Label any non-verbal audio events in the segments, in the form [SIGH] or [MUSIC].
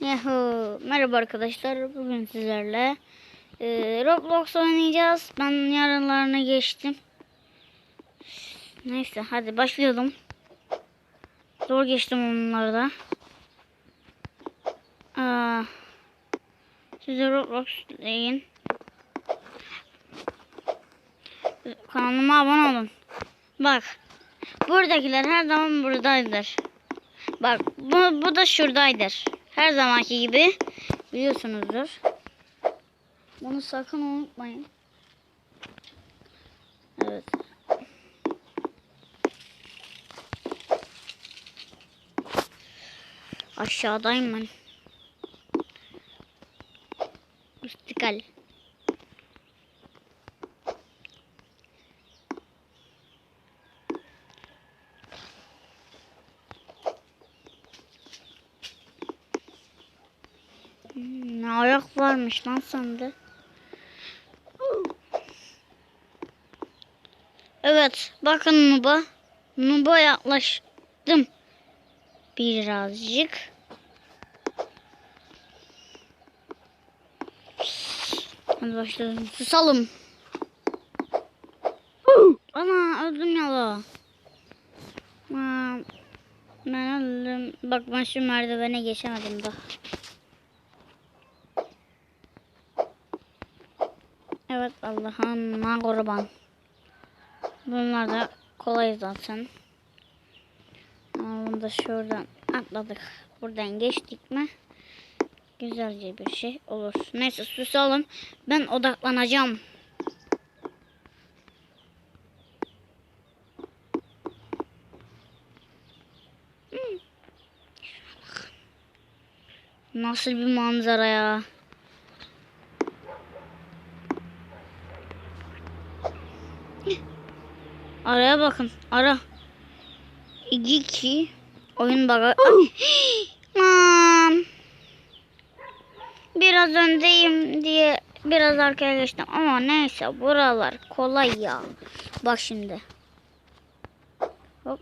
Merhaba arkadaşlar. Bugün sizlerle e, Roblox oynayacağız. Ben yarınlarına geçtim. Neyse hadi başlayalım. Zor geçtim onları da. Aa, siz de Roblox deyin. Kanalıma abone olun. Bak. Buradakiler her zaman buradaydır. Bak bu, bu da şuradaydır. Her zamanki gibi biliyorsunuzdur. Bunu sakın unutmayın. Evet. Aşağıdayım ben. İstikal. Hmm, Ne ayak varmış lan sende. Evet bakın Nuba. Nuba yaklaştım. Birazcık. Hadi başlayalım. Susalım. Ana öldüm ya. Aa, Ben öldüm. Bak ben şu merdivene geçemedim daha. Evet Allah'ım kurban. Bunlar da kolay zaten. Bunu da şuradan atladık. Buradan geçtik mi? Güzelce bir şey olur. Neyse susalım. Ben odaklanacağım. Hmm. Nasıl bir manzara ya. Araya bakın. Ara. İki oyun baga. Aman. [GASPS] Biraz öndeyim diye biraz arkaya geçtim ama neyse buralar kolay ya. Bak şimdi. Hop.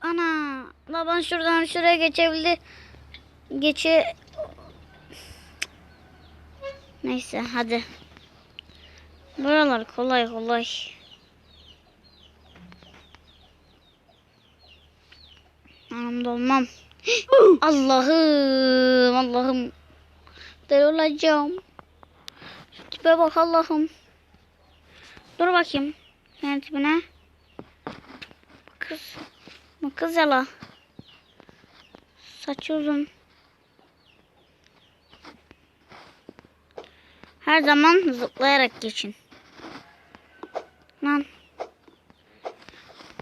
Ana. La ben şuradan şuraya geçebildi. Geçe. Neyse hadi. Buralar kolay kolay. Anamda olmam. [GASPS] Allah'ım Allah'ım. Deli olacağım. Şu tipe bak Allah'ım. Dur bakayım. Senin tipine. Kız. Bu kız yala. Saçı uzun. Her zaman zıplayarak geçin. Lan.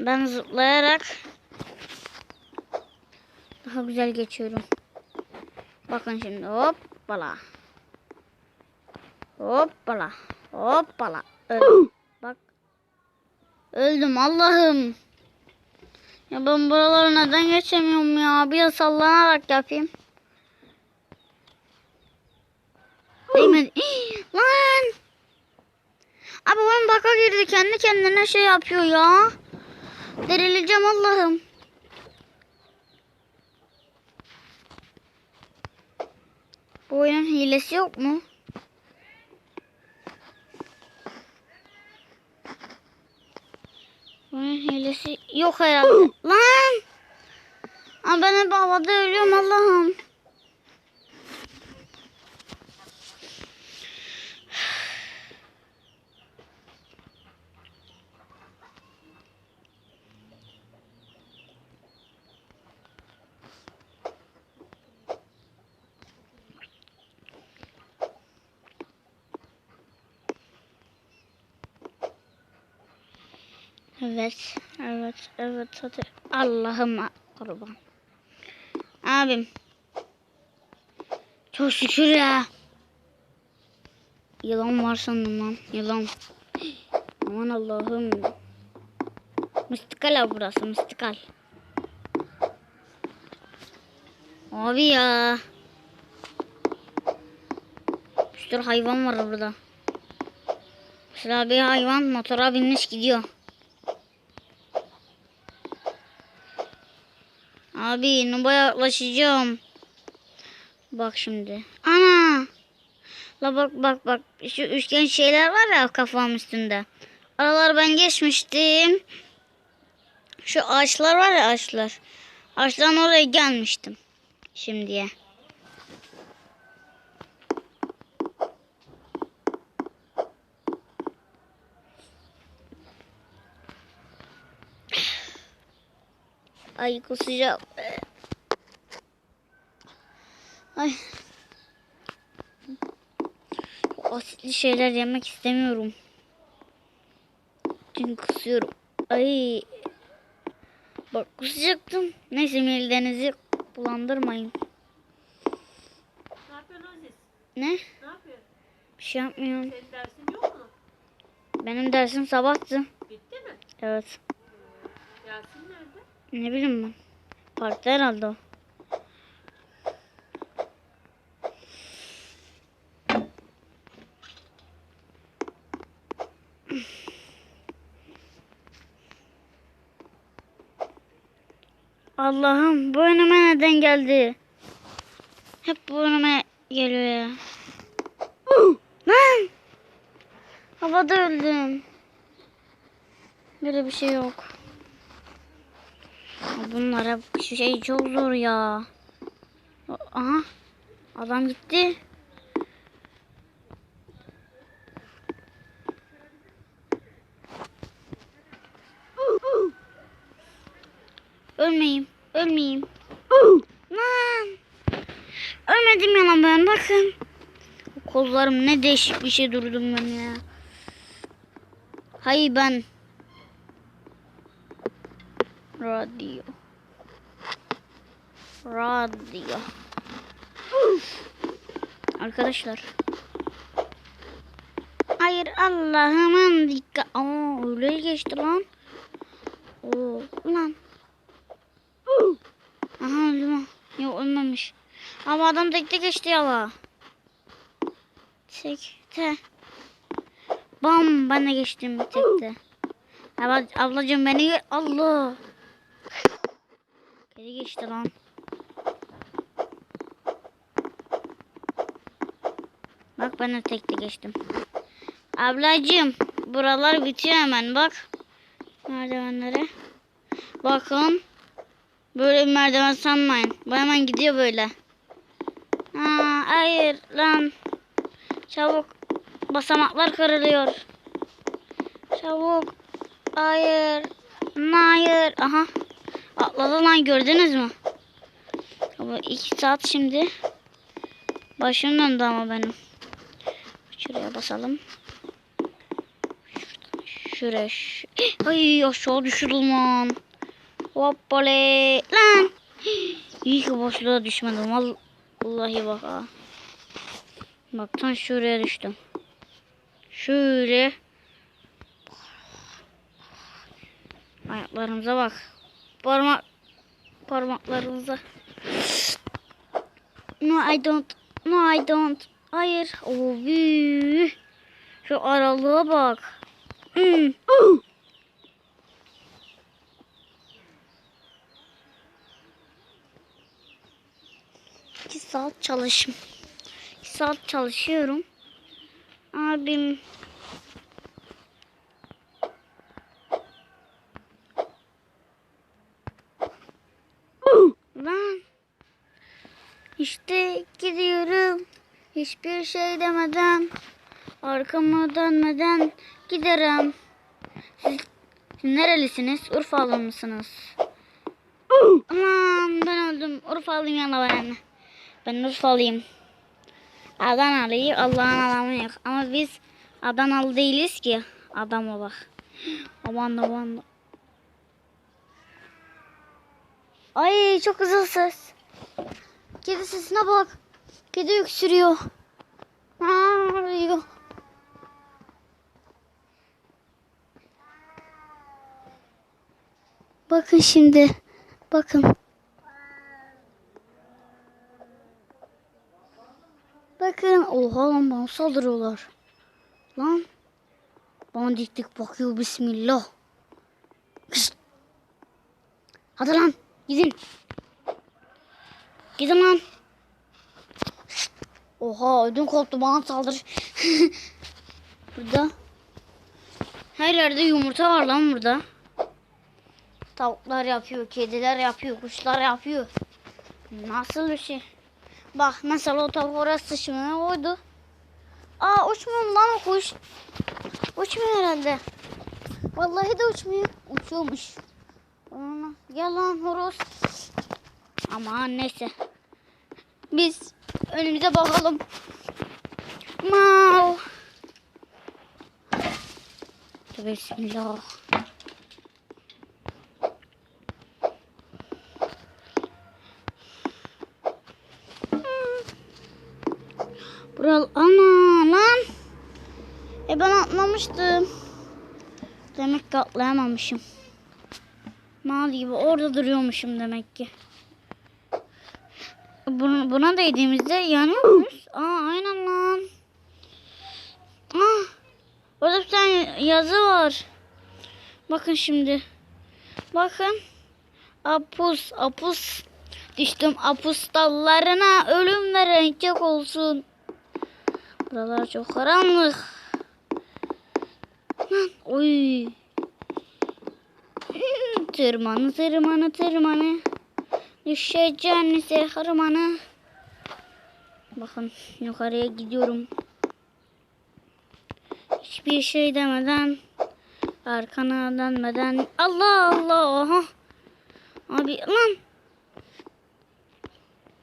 Ben zıplayarak daha güzel geçiyorum. Bakın şimdi hoppala. Hoppala. Hoppala. Öldüm. Bak. Öldüm Allah'ım. Ya ben buraları neden geçemiyorum ya? Bir sallanarak yapayım. Değmedi. [GASPS] Lan. Abi oyun baka girdi. Kendi kendine şey yapıyor ya. Derileceğim Allah'ım. Bu oyunun hilesi yok mu? Bu oyunun hilesi yok herhalde. [GASPS] Lan! Aa, ben hep havada ölüyorum Allah'ım. Evet, evet, evet. Hadi. Allah'ıma kurban. Abim. Çok şükür ya. Yılan var sandım lan. Yılan. Aman Allah'ım. Mistikal abi burası. Mistikal. Abi ya. Bir sürü hayvan var burada. Mesela bir hayvan motora binmiş gidiyor. Abi Nub'a yaklaşacağım. Bak şimdi. Ana. La bak bak bak. Şu üçgen şeyler var ya kafam üstünde. Aralar ben geçmiştim. Şu ağaçlar var ya ağaçlar. Ağaçların oraya gelmiştim. Şimdiye. Ay kusacağım. Ay. Asitli şeyler yemek istemiyorum. Çünkü kusuyorum. Ay. Bak kusacaktım. Neyse midenizi bulandırmayın. Ne yapıyorsun Aziz? Ne? Ne yapıyorsun? Bir şey yapmıyorum. Senin dersin yok mu? Benim dersim sabahtı. Bitti mi? Evet. Yasin nerede? Ne bileyim ben. Parkta herhalde o. Allah'ım bu önüme neden geldi? Hep bu önüme geliyor ya. Lan! Havada öldüm. Böyle bir şey yok. Ya Bunlar hep şey çok zor ya. Aha. Adam gitti. Ölmeyeyim. Ölmeyeyim. Lan. Ölmedim ya lan ben bakın. Kollarım ne değişik bir şey durdum ben ya. Hayır ben. Radyo. Radyo. Arkadaşlar. Hayır Allah'ımın dikkat. Aa öyle geçti lan. Oo lan. Aha öldü? Yok ölmemiş. Ama adam tekte geçti ya. Tekte. Bam ben de geçtim tekte. Abla, ablacığım beni Allah. Geri geçti lan. Bak ben de tekte geçtim. Ablacığım buralar bitiyor hemen bak. Merdivenlere. Bakın. Böyle bir merdiven sanmayın. Bu hemen gidiyor böyle. Ha, hayır lan. Çabuk. Basamaklar kırılıyor. Çabuk. Hayır. Hayır. Aha. Atladı lan gördünüz mü? Bu iki saat şimdi. Başım döndü ama benim. Şuraya basalım. Şuraya. Şu... [GASPS] Ay aşağı düşürdüm lan. Hoppale. Lan. İyi ki boşluğa düşmedim. Vallahi bak ha. Bak tam şuraya düştüm. Şöyle. Ayaklarımıza bak. Parmak parmaklarımıza. No I don't. No I don't. Hayır. Oy. Şu aralığa bak. Hmm. Saat çalışım. Saat çalışıyorum. Abim Lan. İşte gidiyorum. Hiçbir şey demeden, arkamı dönmeden giderim. Siz, siz nerelisiniz? Urfalı mısınız? Aman ben öldüm. Urfalıyım yana ben. Ben Urfalıyım. Adanalıyım. Allah'ın adamı yok. Ama biz Adanalı değiliz ki. Adam olak. Aman aman. Ay çok güzel ses. Kedi sesine bak. Kedi öksürüyor. Ağrıyor. Bakın şimdi. Bakın. Bakın. Oha lan bana saldırıyorlar. Lan. Bana dik dik bakıyor. Bismillah. Kış. Hadi lan. Gidin. Gidin lan. Oha ödüm koptu bana saldır. [LAUGHS] burada. Her yerde yumurta var lan burada. Tavuklar yapıyor, kediler yapıyor, kuşlar yapıyor. Nasıl bir şey? Bak mesela o tavuk orası sıçmaya koydu. Aa uçmuyor mu lan kuş. Uçmuyor herhalde. Vallahi de uçmuyor. Uçuyormuş. Gel lan horoz. Aman neyse. Biz önümüze bakalım. Mau. Bismillah. Bural ana lan. Ben atlamıştım. Demek ki atlayamamışım. Mal gibi orada duruyormuşum demek ki. Buna, buna değdiğimizde yanıyor muyuz? Aa aynen lan. Ah, orada bir tane yazı var. Bakın şimdi. Bakın. Apus, apus. Düştüm apus dallarına ölüm ve renkçek olsun. Buralar çok karanlık. Lan, oy. Tırmanı tırmanı tırmanı. Düşeceğin ise harmanı. Bakın yukarıya gidiyorum. Hiçbir şey demeden arkana dönmeden Allah Allah aha. Abi lan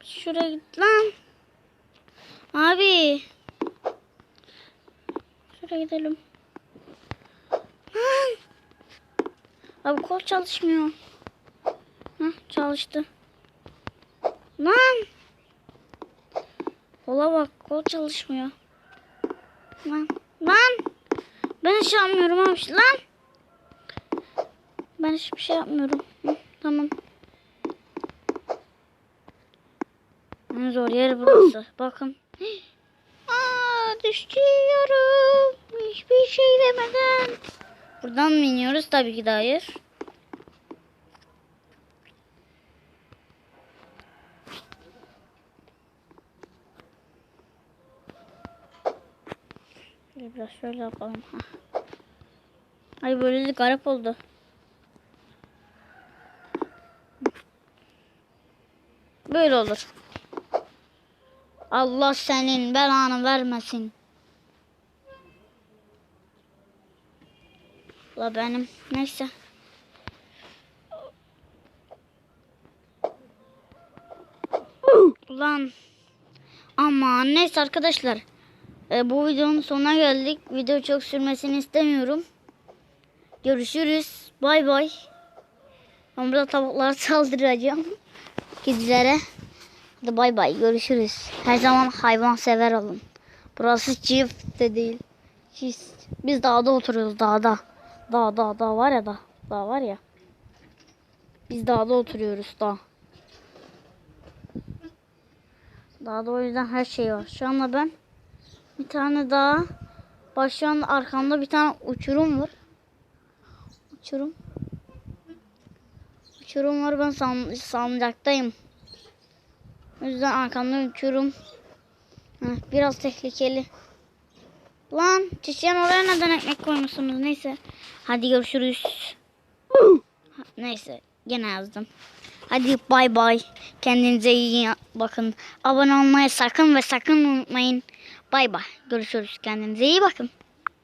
şuraya git lan abi şuraya gidelim abi kol çalışmıyor. Hah çalıştı. Lan. Kola bak kol çalışmıyor. Lan lan. Ben hiç yapmıyorum abi. Lan. Ben hiçbir şey yapmıyorum. Hı, tamam. En zor yer burası. Bakın. Aa, düşüyorum. Hiçbir şey demeden buradan mı iniyoruz tabii ki de hayır Biraz şöyle yapalım. Hah. Ay böyle de garip oldu. Böyle olur. Allah senin belanı vermesin. La benim. Neyse. Ulan. Ama neyse arkadaşlar. E, bu videonun sonuna geldik. Video çok sürmesini istemiyorum. Görüşürüz. Bay bay. Ben burada tavuklara [LAUGHS] saldıracağım. Kedilere. Hadi bay bay. Görüşürüz. Her zaman hayvan sever olun. Burası çift de değil. Çift. Biz dağda oturuyoruz dağda. Dağ dağ dağ var ya dağ. Dağ var ya. Biz dağda oturuyoruz dağ. Dağda o yüzden her şey var. Şu anda ben bir tane daha. Anda arkamda bir tane uçurum var. Uçurum. Uçurum var ben san, salınacaktayım. O yüzden arkamda uçurum. Heh, biraz tehlikeli. Lan çiçeğin oraya neden ekmek koymuşsunuz? Neyse. Hadi görüşürüz. Neyse gene yazdım. Hadi bay bay. Kendinize iyi bakın. Abone olmayı sakın ve sakın unutmayın. Bay bay. Görüşürüz. Kendinize iyi bakın.